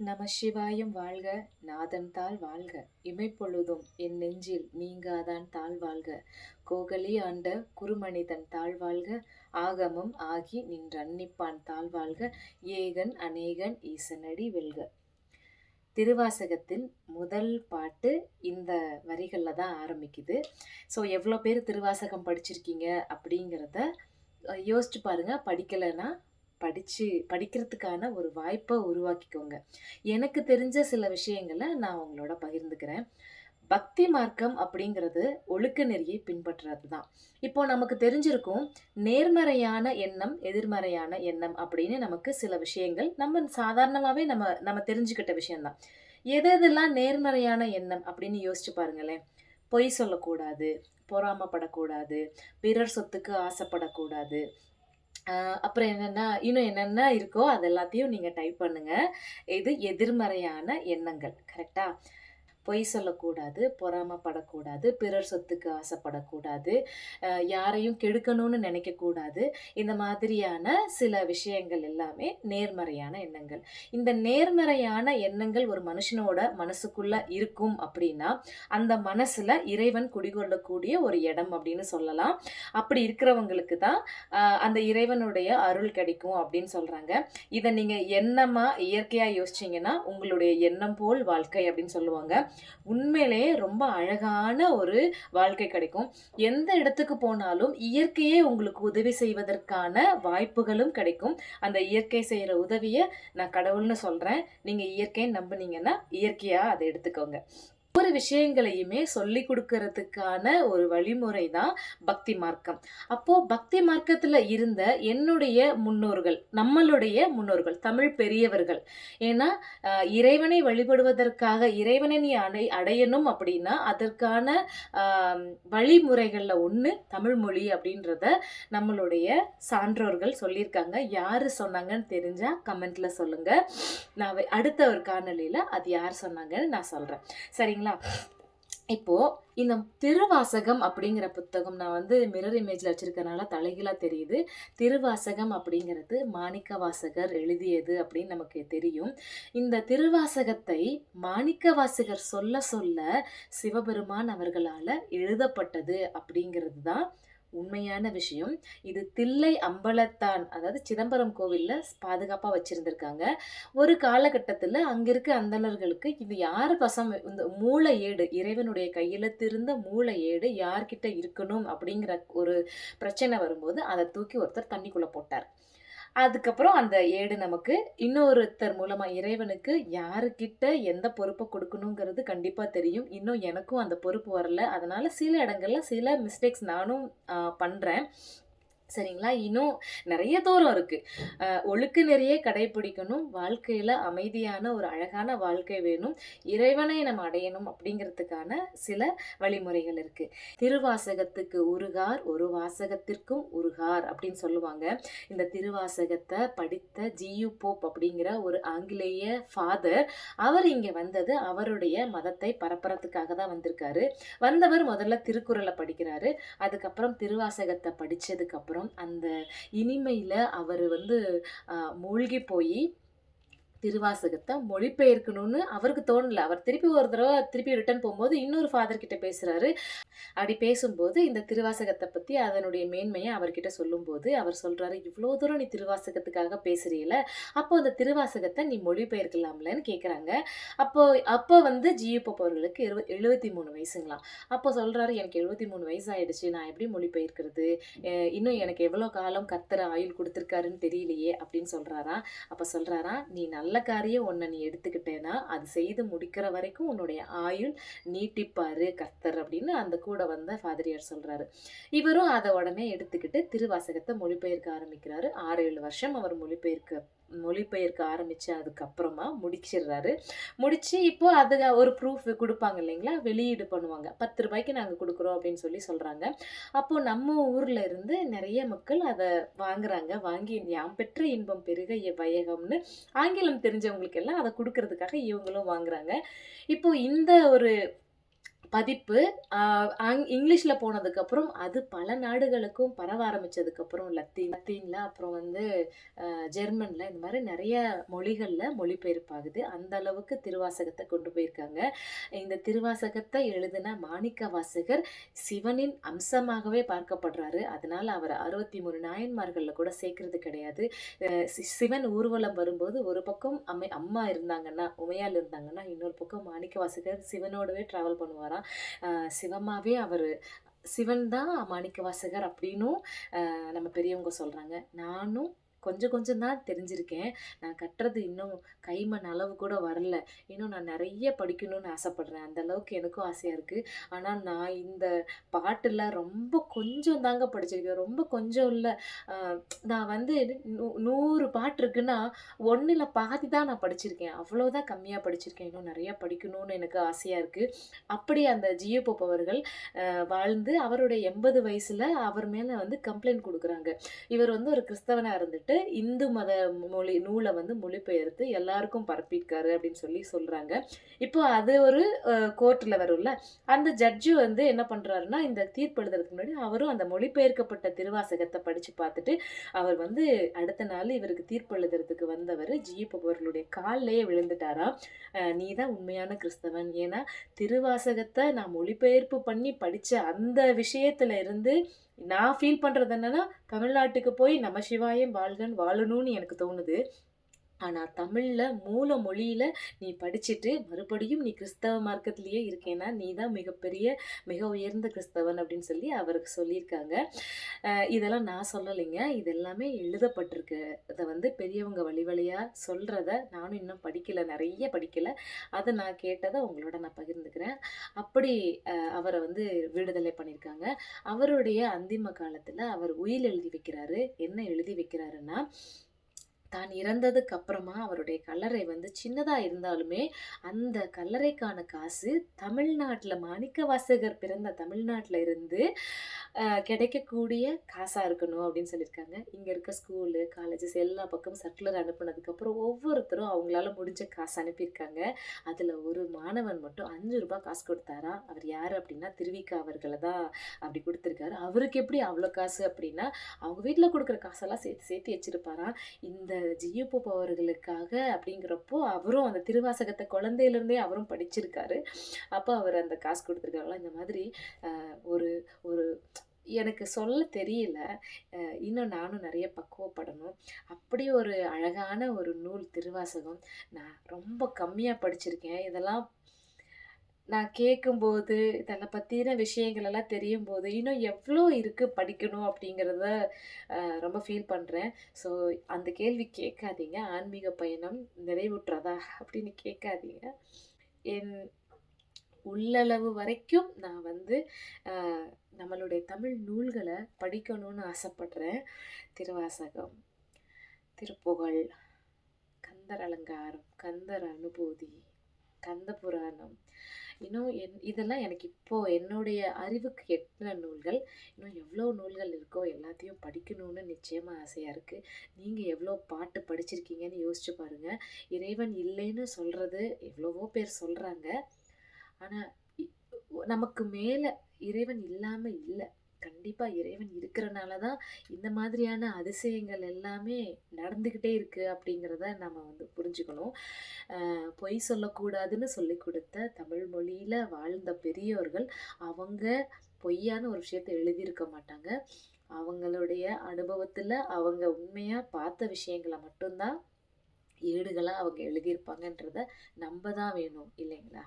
நம சிவாயம் வாழ்க நாதன் தாள் வாழ்க. இமைப்பொழுதும் என் நெஞ்சில் நீங்காதான் தாழ் வாழ்க. கோகலி ஆண்ட குருமனிதன் தாழ் வாழ்க ஆகமம் ஆகி நின்றன்னிப்பான் தாழ் வாழ்க ஏகன் அநேகன் ஈசனடி வெல்க. திருவாசகத்தில் முதல் பாட்டு இந்த வரிகளில் தான் ஆரம்பிக்குது. ஸோ எவ்வளோ பேர் திருவாசகம் படிச்சிருக்கீங்க அப்படிங்கிறத யோசிச்சு பாருங்கள் படிக்கலைன்னா படித்து படிக்கிறதுக்கான ஒரு வாய்ப்பை உருவாக்கிக்கோங்க. எனக்கு தெரிஞ்ச சில விஷயங்களை நான் உங்களோட பகிர்ந்துக்கிறேன். பக்தி மார்க்கம் அப்படிங்கிறது ஒழுக்க நெறியை பின்பற்றுறது தான் இப்போ நமக்கு தெரிஞ்சிருக்கும் நேர்மறையான எண்ணம் எதிர்மறையான எண்ணம் அப்படின்னு நமக்கு சில விஷயங்கள் நம்ம சாதாரணமாகவே நம்ம நம்ம தெரிஞ்சுக்கிட்ட விஷயம்தான். எது எதெல்லாம் நேர்மறையான எண்ணம் அப்படின்னு யோசிச்சு பாருங்களேன். பொய் சொல்லக்கூடாது பொறாமப்படக்கூடாது பிறர் சொத்துக்கு ஆசைப்படக்கூடாது அப்புறம் என்னென்னா இன்னும் என்னென்ன இருக்கோ அது எல்லாத்தையும் நீங்கள் டைப் பண்ணுங்கள் இது எதிர்மறையான எண்ணங்கள் கரெக்டாக பொய் சொல்லக்கூடாது பொறாமப்படக்கூடாது பிறர் சொத்துக்கு ஆசைப்படக்கூடாது யாரையும் கெடுக்கணும்னு நினைக்கக்கூடாது. இந்த மாதிரியான சில விஷயங்கள் எல்லாமே நேர்மறையான எண்ணங்கள். இந்த நேர்மறையான எண்ணங்கள் ஒரு மனுஷனோட மனசுக்குள்ள இருக்கும் அப்படின்னா அந்த மனசுல இறைவன் குடிகொள்ளக்கூடிய ஒரு இடம் அப்படின்னு சொல்லலாம். அப்படி இருக்கிறவங்களுக்கு தான் அந்த இறைவனுடைய அருள் கிடைக்கும் அப்படின்னு சொல்றாங்க. இதை நீங்க எண்ணமா இயற்கையா யோசிச்சீங்கன்னா உங்களுடைய எண்ணம் போல் வாழ்க்கை அப்படின்னு சொல்லுவாங்க. உண்மையிலேயே ரொம்ப அழகான ஒரு வாழ்க்கை கிடைக்கும். எந்த இடத்துக்கு போனாலும் இயற்கையே உங்களுக்கு உதவி செய்வதற்கான வாய்ப்புகளும் கிடைக்கும். அந்த இயற்கை செய்யற உதவியை நான் கடவுள்னு சொல்றேன். நீங்க இயற்கையை நம்புனீங்கன்னா இயற்கையா அதை எடுத்துக்கோங்க. ஒவ்வொரு விஷயங்களையுமே சொல்லி கொடுக்கறதுக்கான ஒரு வழிமுறை தான் பக்தி மார்க்கம். அப்போ பக்தி மார்க்கத்துல இருந்த என்னுடைய முன்னோர்கள் நம்மளுடைய முன்னோர்கள் தமிழ் பெரியவர்கள் ஏன்னா இறைவனை வழிபடுவதற்காக இறைவனை நீ அடை அடையணும் அப்படின்னா அதற்கான வழிமுறைகளில் வழிமுறைகள்ல ஒண்ணு தமிழ் மொழி அப்படின்றத நம்மளுடைய சான்றோர்கள் சொல்லியிருக்காங்க. யாரு சொன்னாங்கன்னு தெரிஞ்சா கமெண்ட்ல சொல்லுங்க. நான் அடுத்த ஒரு காணொளியில அது யார் சொன்னாங்கன்னு நான் சொல்றேன். சரிங்களா? இப்போது இந்த திருவாசகம் அப்படிங்கிற புத்தகம் நான் வந்து மிரர் இமேஜில் வச்சுருக்கறனால தலைகளாக தெரியுது. திருவாசகம் அப்படிங்கிறது மாணிக்க வாசகர் எழுதியது அப்படின்னு நமக்கு தெரியும். இந்த திருவாசகத்தை மாணிக்க வாசகர் சொல்ல சொல்ல சிவபெருமான் அவர்களால் எழுதப்பட்டது அப்படிங்கிறது தான் உண்மையான விஷயம். இது தில்லை அம்பலத்தான் அதாவது சிதம்பரம் கோவிலில் பாதுகாப்பாக வச்சுருந்துருக்காங்க. ஒரு காலகட்டத்தில் அங்கே இருக்க அந்தணர்களுக்கு இது யார் வசம் இந்த மூல ஏடு இறைவனுடைய கையெழுத்திருந்த மூல ஏடு யார்கிட்ட இருக்கணும் அப்படிங்கிற ஒரு பிரச்சனை வரும்போது அதை தூக்கி ஒருத்தர் தண்ணிக்குள்ளே போட்டார். அதுக்கப்புறம் அந்த ஏடு நமக்கு இன்னொருத்தர் மூலமாக இறைவனுக்கு யாருக்கிட்ட எந்த பொறுப்பை கொடுக்கணுங்கிறது கண்டிப்பாக தெரியும். இன்னும் எனக்கும் அந்த பொறுப்பு வரல. அதனால் சில இடங்களில் சில மிஸ்டேக்ஸ் நானும் பண்ணுறேன் சரிங்களா? இன்னும் நிறைய தூரம் இருக்குது ஒழுக்க நெறியை கடைபிடிக்கணும் வாழ்க்கையில் அமைதியான ஒரு அழகான வாழ்க்கை வேணும். இறைவனை நம்ம அடையணும் அப்படிங்கிறதுக்கான சில வழிமுறைகள் இருக்குது திருவாசகத்துக்கு உருகார் ஒரு வாசகத்திற்கும் உருகார் அப்படின்னு சொல்லுவாங்க. இந்த திருவாசகத்தை படித்த ஜியு போப் அப்படிங்கிற ஒரு ஆங்கிலேய ஃபாதர் அவர் இங்கே வந்தது. அவருடைய மதத்தை பரப்புறதுக்காக தான் வந்திருக்காரு. வந்தவர் முதல்ல திருக்குறளை படிக்கிறாரு. அதுக்கப்புறம் திருவாசகத்தை படித்ததுக்கப்புறம் அப்புறம் அந்த இனிமையில் அவர் வந்து மூழ்கி போய் திருவாசகத்தை மொழிபெயர்க்கணும்னு அவருக்கு தோணல. அவர் திருப்பி ஒரு தடவை திருப்பி ரிட்டர்ன் போகும்போது இன்னொரு ஃபாதர் கிட்ட பேசுறாரு. அப்படி பேசும்போது இந்த திருவாசகத்தை பத்தி அதனுடைய மேன்மையை அவர்கிட்ட சொல்லும்போது அவர் சொல்றாரு இவ்வளோ தூரம் நீ திருவாசகத்துக்காக பேசுறீல அப்போ அந்த திருவாசகத்தை நீ மொழிபெயர்க்கலாம்லன்னு கேட்குறாங்க அப்போ அப்போ வந்து ஜியு அவர்களுக்கு எழுவ எழுபத்தி மூணு வயசுங்களாம். அப்போ சொல்றாரு எனக்கு எழுபத்தி மூணு வயசு ஆயிடுச்சு நான் எப்படி மொழிபெயர்க்கிறது? இன்னும் எனக்கு எவ்வளோ காலம் கத்துற ஆயுள் கொடுத்துருக்காருன்னு தெரியலையே அப்படின்னு சொல்றாராம். அப்போ சொல்றாராம் நீ நல்ல காரியம் ஒன்றை நீ எடுத்துக்கிட்டேன்னா அது செய்து முடிக்கிற வரைக்கும் உன்னுடைய ஆயுள் நீட்டிப்பார் கர்த்தர் அப்படின்னு அந்த கூட வந்த ஃபாதரியார் சொல்கிறாரு இவரும் அதை உடனே எடுத்துக்கிட்டு திருவாசகத்தை மொழிபெயர்க்க ஆரம்பிக்கிறாரு. ஆறு ஏழு வருஷம் அவர் மொழிபெயர்க்க மொழிபெயர்க்க ஆரம்பித்து அதுக்கப்புறமா முடிச்சிடுறாரு. முடித்து இப்போது அது ஒரு ப்ரூஃப் கொடுப்பாங்க இல்லைங்களா? வெளியீடு பண்ணுவாங்க. பத்து ரூபாய்க்கு நாங்கள் கொடுக்குறோம் அப்படின்னு சொல்லி சொல்கிறாங்க அப்போது நம்ம ஊரில் இருந்து நிறைய மக்கள் அதை வாங்குறாங்க. வாங்கி யாம் பெற்ற இன்பம் பெருக எ- வையகம்னு ஆங்கிலம் தெரிஞ்சவங்களுக்கு எல்லாம் அதை கொடுக்கறதுக்காக இவங்களும் வாங்குறாங்க. இப்போது இந்த ஒரு பதிப்பு இங்கிலீஷில் போனதுக்கப்புறம், அது பல நாடுகளுக்கும் பரவ ஆரம்பித்ததுக்கப்புறம் லத்தீன் லத்தீனில் அப்புறம் வந்து ஜெர்மனில் இந்த மாதிரி நிறைய மொழிகளில் மொழிபெயர்ப்பாகுது. அந்த அளவுக்கு திருவாசகத்தை கொண்டு போயிருக்காங்க. இந்த திருவாசகத்தை எழுதின மாணிக்க வாசகர் சிவனின் அம்சமாகவே பார்க்கப்படுறாரு. அதனால் அவர் அறுபத்தி மூணு நாயன்மார்களில் கூட சேர்க்கறது கிடையாது. சி சிவன் ஊர்வலம் வரும்போது ஒரு பக்கம் அம்மை அம்மா இருந்தாங்கன்னா, உமையால் இருந்தாங்கன்னா, இன்னொரு பக்கம் மாணிக்க வாசகர் சிவனோடவே ட்ராவல் பண்ணுவாராம். சிவமாவே அவர். சிவன் தான் மாணிக்க வாசகர் அப்படின்னும் நம்ம பெரியவங்க சொல்கிறாங்க நானும் கொஞ்சம் கொஞ்சம் தான் தெரிஞ்சிருக்கேன். நான் கட்டுறது இன்னும் கைமண் அளவு கூட வரல. இன்னும் நான் நிறைய படிக்கணும்னு ஆசைப்பட்றேன் அந்த அளவுக்கு எனக்கும் ஆசையாக இருக்குது ஆனால் நான் இந்த பாட்டில் ரொம்ப கொஞ்சம் தாங்க படிச்சிருக்கேன். ரொம்ப கொஞ்சம் இல்லை நான் வந்து நூறு பாட்டு இருக்குன்னா, ஒன்றில் பாதி தான் நான் படிச்சிருக்கேன். அவ்வளோதான் கம்மியாக படிச்சிருக்கேன். இன்னும் நிறையா படிக்கணும்னு எனக்கு ஆசையாக இருக்குது அப்படி அந்த ஜியோ போப் அவர்கள் வாழ்ந்து அவருடைய எண்பது வயசில் அவர் மேலே வந்து கம்ப்ளைண்ட் கொடுக்குறாங்க இவர் வந்து ஒரு கிறிஸ்தவனாக இருந்துட்டு, இந்து மத மொழி நூலை வந்து மொழிபெயர்த்து எல்லாருக்கும் பரப்பியிருக்காரு அப்படின்னு சொல்லி சொல்கிறாங்க இப்போ அது ஒரு கோர்ட்டில் வரும்ல. அந்த ஜட்ஜ் வந்து என்ன பண்ணுறாருன்னா இந்த தீர்ப்பு எழுதுறதுக்கு முன்னாடி அவரும் அந்த மொழிபெயர்க்கப்பட்ட திருவாசகத்தை படித்து பார்த்துட்டு, அவர் வந்து அடுத்த நாள் இவருக்கு தீர்ப்பு எழுதுறதுக்கு வந்தவர் ஜி.யு. போப் அவர்களுடைய விழுந்துட்டாராம். "நீ தான் உண்மையான கிறிஸ்தவன். ஏன்னா, திருவாசகத்தை நான் மொழிபெயர்ப்பு பண்ணி படித்த அந்த விஷயத்துல இருந்து நான் ஃபீல் பண்ணுறது என்னென்னா தமிழ்நாட்டுக்கு போய் நம்ம சிவாயம் வாழ்கன்னு வாழணும்னு எனக்கு தோணுது. ஆனால் தமிழில் மூல மொழியில் நீ படிச்சுட்டு, மறுபடியும் நீ கிறிஸ்தவ மார்க்கத்திலேயே இருக்கேன்னா, நீ தான் மிகப்பெரிய, மிக உயர்ந்த கிறிஸ்தவன்" அப்படின்னு சொல்லி அவருக்கு சொல்லியிருக்காங்க. இதெல்லாம் நான் சொல்லலைங்க. இது எல்லாமே எழுதப்பட்டிருக்கு. அதை வந்து பெரியவங்க வழி வழியாக சொல்கிறத நானும் இன்னும் படிக்கலை நிறைய படிக்கலை அதை நான் கேட்டதை உங்களோட நான் பகிர்ந்துக்கிறேன். அப்படி அவரை வந்து விடுதலை பண்ணியிருக்காங்க. அவருடைய அந்திம காலத்தில் அவர் உயில் எழுதி வைக்கிறாரு. என்ன எழுதி வைக்கிறாருன்னா, தான் இறந்ததுக்கு அப்புறமா அவருடைய கல்லறை வந்து சின்னதாக இருந்தாலுமே, அந்த கல்லறைக்கான காசு தமிழ்நாட்ல மாணிக்கவாசகர் பிறந்த தமிழ்நாட்டில் இருந்து கிடைக்கக்கூடிய காசாக இருக்கணும் அப்படின்னு சொல்லியிருக்காங்க. இங்கே இருக்க ஸ்கூலு, காலேஜஸ் எல்லா பக்கமும் சர்க்குலர் அனுப்புனதுக்கப்புறம் ஒவ்வொருத்தரும் அவங்களால முடிஞ்ச காசு அனுப்பியிருக்காங்க. அதில் ஒரு மாணவன் மட்டும் அஞ்சு ரூபாய் காசு கொடுத்தாரா அவர் யார் அப்படின்னா, திருவிக்கா அவர்களை தான் அப்படி கொடுத்துருக்காரு அவருக்கு எப்படி அவ்வளோ காசு அப்படின்னா, அவங்க வீட்டில் கொடுக்குற காசெல்லாம் சேர்த்து சேர்த்து வச்சுருப்பாராம் இந்த ஜி.யு. போப் அவர்களுக்காக அப்படிங்கிறப்போ, அவரும் அந்த திருவாசகத்தை குழந்தையிலிருந்தே அவரும் படிச்சிருக்காரு. அப்போ அவர் அந்த காசு குடுத்துருக்காராம். இந்த மாதிரி ஒரு ஒரு எனக்கு சொல்ல தெரியல. இன்னும் நானும் நிறைய பக்குவப்படணும். அப்படி ஒரு அழகான ஒரு நூல் திருவாசகம். நான் ரொம்ப கம்மியாக படிச்சிருக்கேன். இதெல்லாம் நான் கேட்கும்போது, இத பத்தின விஷயங்கள் எல்லாம் தெரியும்போது, இன்னும் எவ்ளோ இருக்கு படிக்கணும் அப்படிங்கிறத அ ரொம்ப ஃபீல் பண்றேன். ஸோ அந்த கேள்வி கேட்காதீங்க. "ஆன்மீக பயணம் நிறைவுற்றதா?" அப்படின்னு கேட்காதீங்க. என் உள்ளளவு வரைக்கும் நான் வந்து அ நம்மளுடைய தமிழ் நூல்கள படிக்கணும்னு ஆசைப்படுறேன். திருவாசகம், திருப்புகழ், கந்தர் அலங்காரம், கந்தர் அனுபூதி, கந்த புராணம், இன்னும் என் இதெல்லாம் எனக்கு இப்போது என்னுடைய அறிவுக்கு எட்டின நூல்கள். இன்னும் எவ்வளோ நூல்கள் இருக்கோ எல்லாத்தையும் படிக்கணும்னு நிச்சயமாக ஆசையாக இருக்குது நீங்கள் எவ்வளோ பாட்டு படிச்சிருக்கீங்கன்னு யோசிச்சு பாருங்கள் இறைவன் இல்லைன்னு சொல்கிறது எவ்வளவோ பேர் சொல்கிறாங்க ஆனால் நமக்கு மேலே இறைவன் இல்லாமல் இல்லை. கண்டிப்பாக இறைவன் இருக்கிறனால தான் இந்த மாதிரியான அதிசயங்கள் எல்லாமே நடந்துக்கிட்டே இருக்குது அப்படிங்கிறத நம்ம வந்து புரிஞ்சுக்கணும். பொய் சொல்லக்கூடாதுன்னு சொல்லிக் கொடுத்த தமிழ் மொழியில் வாழ்ந்த பெரியோர்கள், அவங்க பொய்யான ஒரு விஷயத்த எழுதியிருக்க மாட்டாங்க. அவங்களுடைய அனுபவத்தில் அவங்க உண்மையாக பார்த்த விஷயங்களை மட்டும்தான் ஏடுகளாக அவங்க எழுதியிருப்பாங்கன்றத நம்ப தான் வேணும் இல்லைங்களா?